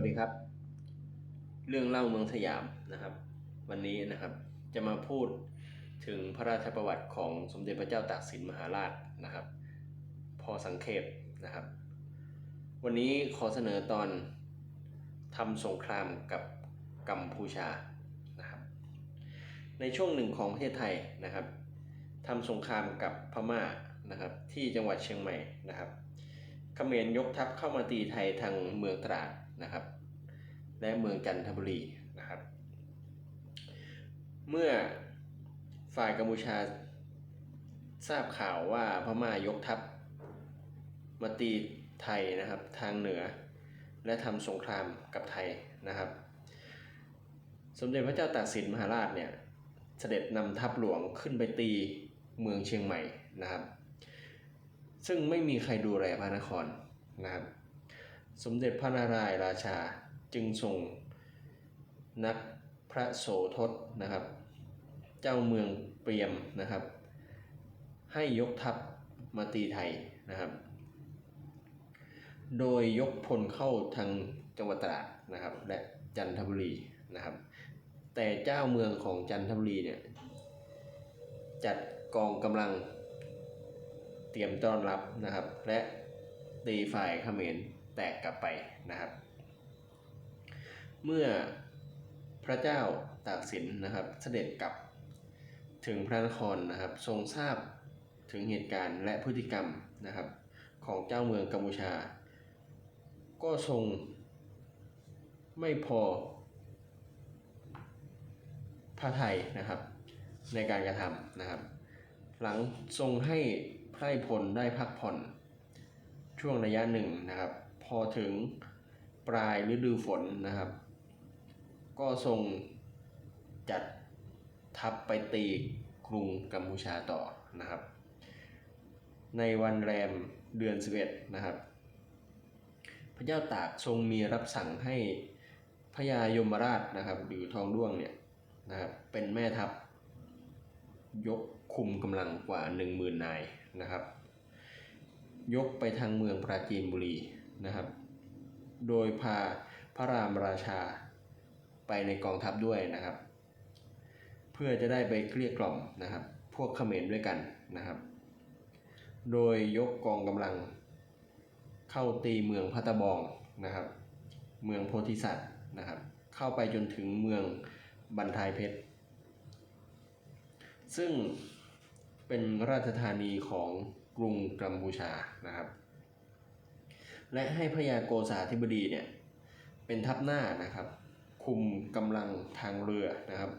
วัสดีครับ เรื่องเล่าเมืองสยามนะครับ วันนี้นะครับจะมาพูดถึงพระราชประวัติของสมเด็จพระเจ้าตากสินมหาราชนะครับ พอสังเขปนะครับ วันนี้ขอเสนอตอนทำสงครามกับกัมพูชานะครับ ในช่วงหนึ่งของประเทศไทยนะครับทำสงครามกับพม่านะครับ ที่จังหวัดเชียงใหม่นะครับเขมรยกทัพเข้ามาตีไทยทางเมืองตราด นะครับและเมืองจันทบุรีนะครับ เมื่อฝ่ายกัมพูชาทราบข่าวว่าพม่ายกทัพมาตีไทยนะครับทางเหนือ และทำสงครามกับไทยนะครับ สมเด็จพระเจ้าตากสินมหาราชเนี่ยเสด็จนำทัพหลวงขึ้นไปตีเมืองเชียงใหม่นะครับ ซึ่งไม่มีใครดูแลพระนครนะครับ สมเด็จพระนารายณ์ราชาจึงส่งนักพระโสทศนะครับ เจ้าเมืองเปรียมนะครับ ให้ยกทัพมาตีไทยนะครับ โดยยกพลเข้าทางจังหวัดตราดนะครับ และจันทบุรีนะครับ แต่เจ้าเมืองของจันทบุรีเนี่ยจัดกองกำลังเตรียมต้อนรับนะครับ และตีฝ่ายเขมร แตกกลับไปนะครับ เมื่อพระเจ้าตากสินนะครับ เสด็จกลับถึงพระนครนะครับ ทรงทราบถึงเหตุการณ์และพฤติกรรมนะครับ ของเจ้าเมืองกัมพูชา ก็ทรงไม่พอพระไทยนะครับในการกระทำนะครับ หลังทรงให้ไพร่พลได้พักผ่อนช่วงระยะหนึ่งนะครับ พอถึงปลายฤดูฝนนะครับ ก็ทรงจัดทัพไปตีกรุงกัมพูชาต่อนะครับ ในวันแรมเดือน 11 นะครับ พระเจ้าตากทรงมีรับสั่งให้พระยายมราชนะครับหรือทองด้วงเนี่ยนะครับเป็นแม่ทัพยกคุมกำลังกว่า 10,000 นายนะครับ ยกไปทางเมืองปราจีนบุรี นะครับ โดยพาพระรามราชาไปในกองทัพด้วยนะครับ เพื่อจะได้ไปเกลี้ยกล่อมนะครับ พวกเขมรด้วยกันนะครับ โดยยกกองกำลังเข้าตีเมืองพัตบองนะครับ เมืองโพธิสัตว์นะครับ เข้าไปจนถึงเมืองบันทายเพชร ซึ่งเป็นราชธานีของกรุงกัมพูชานะครับ และให้พระยาโกษาธิบดีเนี่ยเป็นทัพหน้านะครับ คุมกำลังทางเรือนะครับ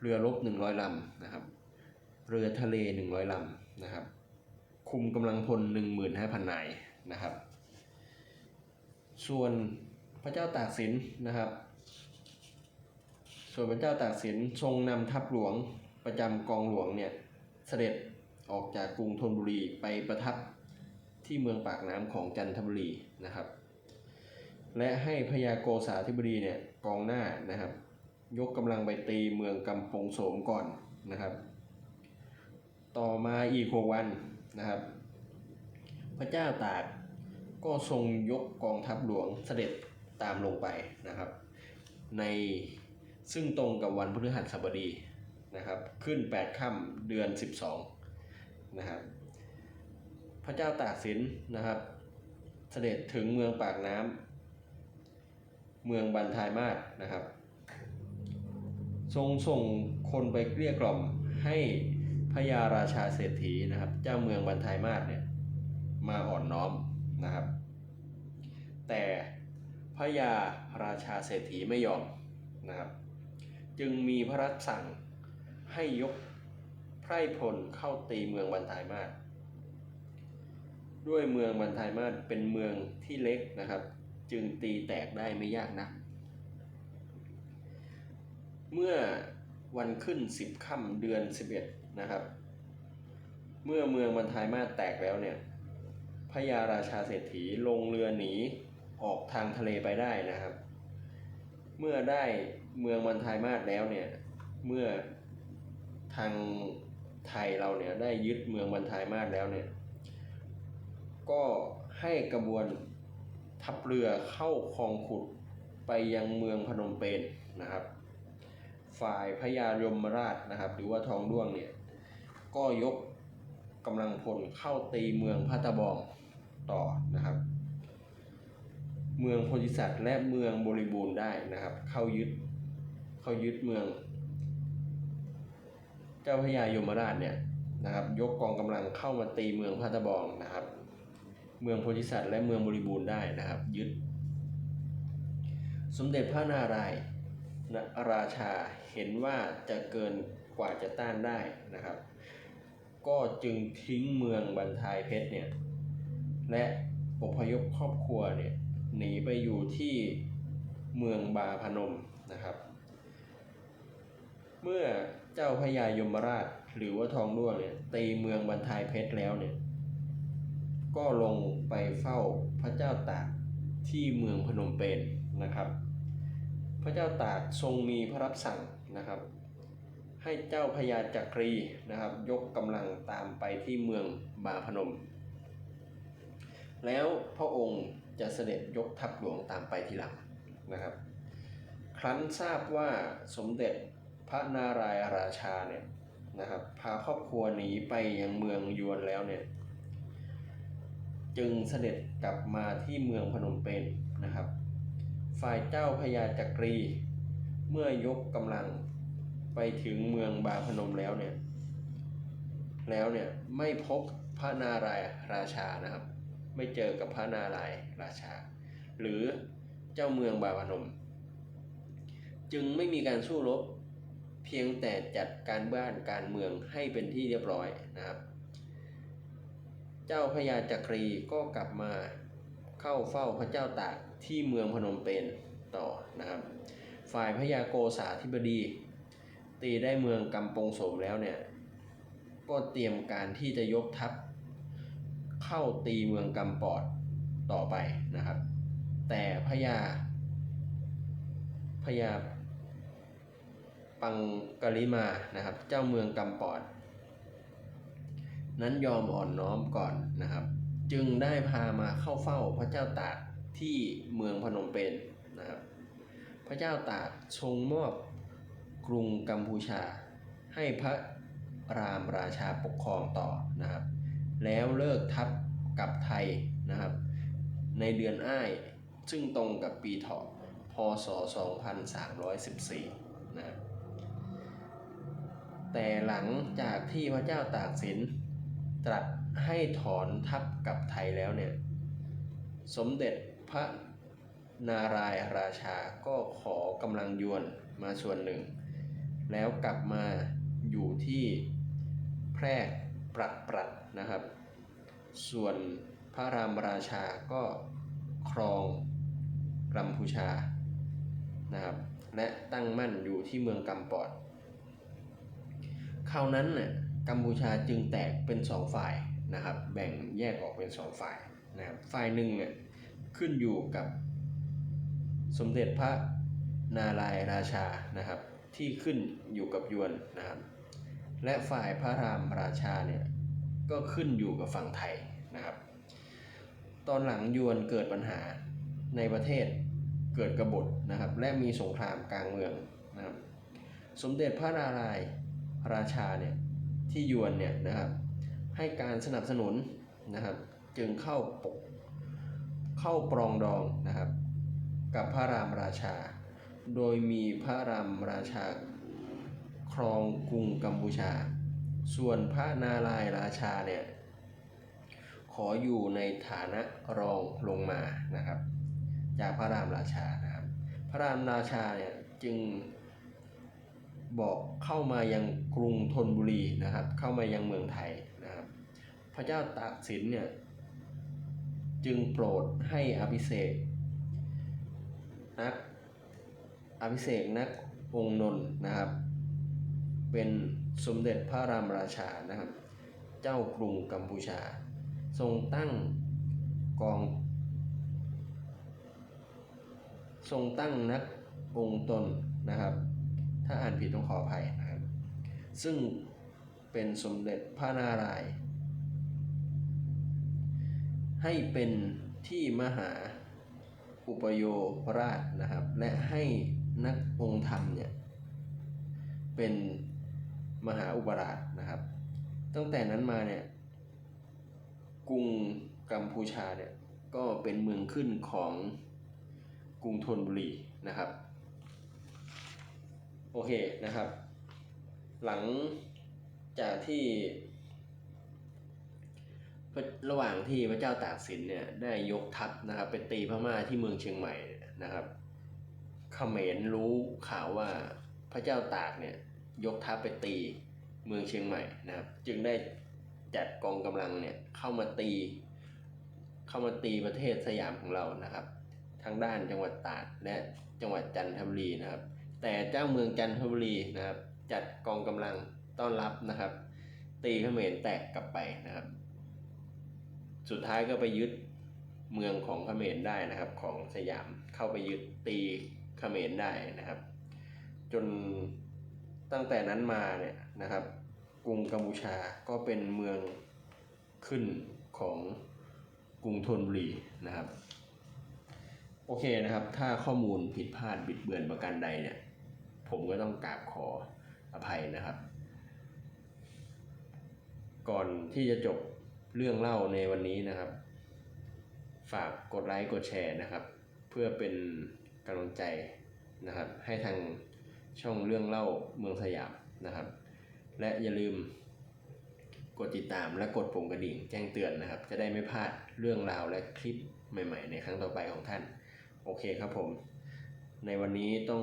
เรือรบ100ลำนะครับ เรือทะเล 100ลำนะครับ คุมกำลังพล 15,000นายนะครับ ส่วนพระเจ้าตากสินนะครับ ส่วนพระเจ้าตากสินทรงนำทัพหลวงประจำกองหลวงเนี่ยเสด็จออกจากกรุงธนบุรีไปประทับ ที่เมืองปากน้ำของจันทบุรีนะครับ และให้พญาโกษาธิบดีเนี่ยกองหน้านะครับ ยกกำลังไปตีเมืองกำปงโสมก่อนนะครับ ต่อมาอีกหกวันนะครับ พระเจ้าตากก็ทรงยกกองทัพหลวงเสด็จตามลงไปนะครับ ในซึ่งตรงกับวันพฤหัสบดีนะครับ ขึ้น 8 ค่ำเดือน 12 นะครับ พระเจ้าตากสินนะครับ เสด็จถึงเมืองปากน้ำเมืองบันทายมาศนะครับ ทรงส่งคนไปเกลี้ยกล่อมให้พระยาราชาเศรษฐีนะครับ เจ้าเมืองบันทายมาศเนี่ยมาอ่อนน้อมนะครับ แต่พระยาราชาเศรษฐีไม่ยอมนะครับ จึงมีพระราชสั่งให้ยกไพร่พลเข้าตีเมืองบันทายมาศ ด้วยเมืองบันไทยมาศเป็นเมืองที่เล็กนะครับ จึงตีแตกได้ไม่ยากนักเมื่อวันขึ้นสิบค่ำเดือนสิบเอ็ดนะครับ เมื่อเมืองบันทายมาแตกแล้วเนี่ยพระยาราชาเศรษฐีลงเรือหนีออกทางทะเลไปได้นะครับ เมื่อได้เมืองบันทายมาแล้วเนี่ยเมื่อทางไทยเราเนี่ยได้ยึดเมืองบันทายมาแล้วเนี่ย ก็ให้กระบวนทัพเรือเข้าคลองขุดไปยังเมืองพนมเปญนะครับ ฝ่ายพญายมราชนะครับ หรือว่าทองด้วงเนี่ยก็ยกกำลังพลเข้าตีเมืองพัตบองต่อนะครับ เมืองโพธิสัตว์และเมืองบริบูรณ์ได้นะครับ เข้ายึดเข้ายึดเมือง เจ้าพญายมราชเนี่ยนะครับ ยกกองกำลังเข้ามาตีเมืองพัตบองนะครับ เมืองโพธิสัตว์และเมืองบริบูรณ์ได้นะครับ ยึด สมเด็จพระนารายณ์ราชาเห็นว่าจะเกินกว่าจะต้านได้นะครับ ก็จึงทิ้งเมืองบันทายเพชรเนี่ย และอพยพครอบครัวเนี่ยหนีไปอยู่ที่เมืองบาพนมนะครับ เมื่อเจ้าพญายมราชหรือว่าทองด้วงเนี่ยตีเมืองบันทายเพชรแล้วเนี่ย ก็ลงไปเฝ้าพระเจ้าตากที่เมืองพนมเปญนะครับ พระเจ้าตากทรงมีพระรับสั่งนะครับ ให้เจ้าพญาจักรีนะครับ ยกกำลังตามไปที่เมืองบาพนม แล้วพระองค์จะเสด็จยกทัพหลวงตามไปทีหลังนะครับ ครั้นทราบว่าสมเด็จพระนารายณ์ราชาเนี่ยนะครับพาครอบครัวหนีไปยังเมืองยวนแล้วเนี่ย จึงเสด็จกลับมาที่เมืองพนมเปญนะครับ ฝ่ายเจ้าพญาจักรี เมื่อยกกำลังไปถึงเมืองบาพนมแล้วเนี่ย แล้วเนี่ยไม่พบพระนารายณ์ราชานะครับ ไม่เจอกับพระนารายณ์ราชา หรือเจ้าเมืองบาพนม จึงไม่มีการสู้รบเพียงแต่จัดการบ้านการเมืองให้เป็นที่เรียบร้อยนะครับ เจ้าพญาจักรีก็กลับมาเข้าเฝ้าพระเจ้าตากที่เมืองพนมเปญต่อนะครับ ฝ่ายพญาโกษาธิบดี ตีได้เมืองกำปงโสมแล้วเนี่ยก็เตรียมการที่จะยกทัพเข้าตีเมืองกำปอดต่อไปนะครับ แต่พญาพญาปังกลิมานะครับ เจ้าเมืองกำปอด นั้นยอมอ่อนน้อมก่อนนะครับ จึงได้พามาเข้าเฝ้าพระเจ้าตากที่เมืองพนมเปญนะครับ พระเจ้าตากทรงมอบกรุงกัมพูชา ให้พระรามราชาปกครองต่อนะครับ แล้วเลิกทัพกับไทยนะครับ ในเดือนอ้ายซึ่งตรงกับปีเถาะพศ 2314 นะครับแต่หลังจากที่พระเจ้าตากสิน ตรัสให้ถอนทัพกับไทยแล้วเนี่ย สมเด็จพระนารายณ์ราชาก็ขอกำลังยวนมาส่วนหนึ่ง แล้วกลับมาอยู่ที่แพร่ปรัดปรัดนะครับ ส่วนพระรามราชาก็ครองกัมพูชานะครับและตั้งมั่นอยู่ที่เมืองกัมปอดคราวนั้นน่ะ กัมพูชาจึงแตกเป็นสองฝ่ายนะครับ แบ่งแยกออกเป็นสองฝ่ายนะครับฝ่ายหนึ่งเนี่ยขึ้นอยู่กับสมเด็จพระนารายราชานะครับ ที่ขึ้นอยู่กับยวนนะครับ และฝ่ายพระรามราชาเนี่ยก็ขึ้นอยู่กับฝั่งไทยนะครับ ตอนหลังยวนเกิดปัญหาในประเทศเกิดกบฏนะครับ และมีสงครามกลางเมืองนะครับ สมเด็จพระนารายราชาเนี่ย ที่ยวนเนี่ยนะครับให้การสนับสนุนนะครับจึงเข้าปกเข้าปรองดองนะครับกับพระรามราชา โดยมีพระรามราชาครองกรุงกัมพูชา ส่วนพระนารายราชาเนี่ยขออยู่ในฐานะรองลงมานะครับ จากพระรามราชานะครับ พระรามราชาเนี่ยจึง บอกเข้ามายังกรุงธนบุรีนะครับ เข้ามายังเมืองไทยนะครับ พระเจ้าตากสินเนี่ยจึงโปรดให้อภิเษกนักอภิเษกนักองค์นนนะครับ เป็นสมเด็จพระรามราชานะครับ เจ้ากรุงกัมพูชา ทรงตั้งกอง ทรงตั้งนักองค์ตนนะครับ ถ้าอ่านผิดต้องขออภัยนะครับ ซึ่งเป็นสมเด็จพระนารายณ์ให้เป็นที่มหาอุปโยราชนะครับ และให้นักองค์ธรรมเนี่ยเป็นมหาอุปราชนะครับ ตั้งแต่นั้นมาเนี่ยกรุงกัมพูชาเนี่ยก็เป็นเมืองขึ้นของกรุงธนบุรีนะครับ โอเคนะครับ หลังจากที่ ระหว่างที่พระเจ้าตากสินเนี่ยได้ยกทัพนะครับ ไปตีพม่าที่เมืองเชียงใหม่นะครับเขมรรู้ข่าวว่าพระเจ้าตากเนี่ยยกทัพไปตีเมืองเชียงใหม่นะครับ จึงได้จัดกองกำลังเนี่ยเข้ามาตี เข้ามาตีประเทศสยามของเรานะครับ ทางด้านจังหวัดตาดและจังหวัดจันทบุรีนะครับ แต่เจ้าเมืองจันทบุรีนะครับ จัดกองกำลังต้อนรับนะครับ ตีเขมรแตกกลับไปนะครับ สุดท้ายก็ไปยึดเมืองของเขมรได้นะครับ ของสยามเข้าไปยึดตีเขมรได้นะครับ จนตั้งแต่นั้นมาเนี่ยนะครับ กรุงกัมพูชาก็เป็นเมืองขึ้นของกรุงธนบุรีนะครับ โอเคนะครับ ถ้าข้อมูลผิดพลาดบิดเบือนประการใดเนี่ย ผมก็ต้องกราบขออภัยนะครับ ก่อนที่จะจบเรื่องเล่าในวันนี้นะครับ ฝากกดไลค์กดแชร์นะครับ เพื่อเป็นกำลังใจนะครับ ให้ทางช่องเรื่องเล่าเมืองสยามนะครับ และอย่าลืมกดติดตามและกดปุ่มกระดิ่งแจ้งเตือนนะครับ จะได้ไม่พลาดเรื่องราวและคลิปใหม่ ๆ ในครั้งต่อไปของท่าน โอเคครับผม ในวันนี้ต้อง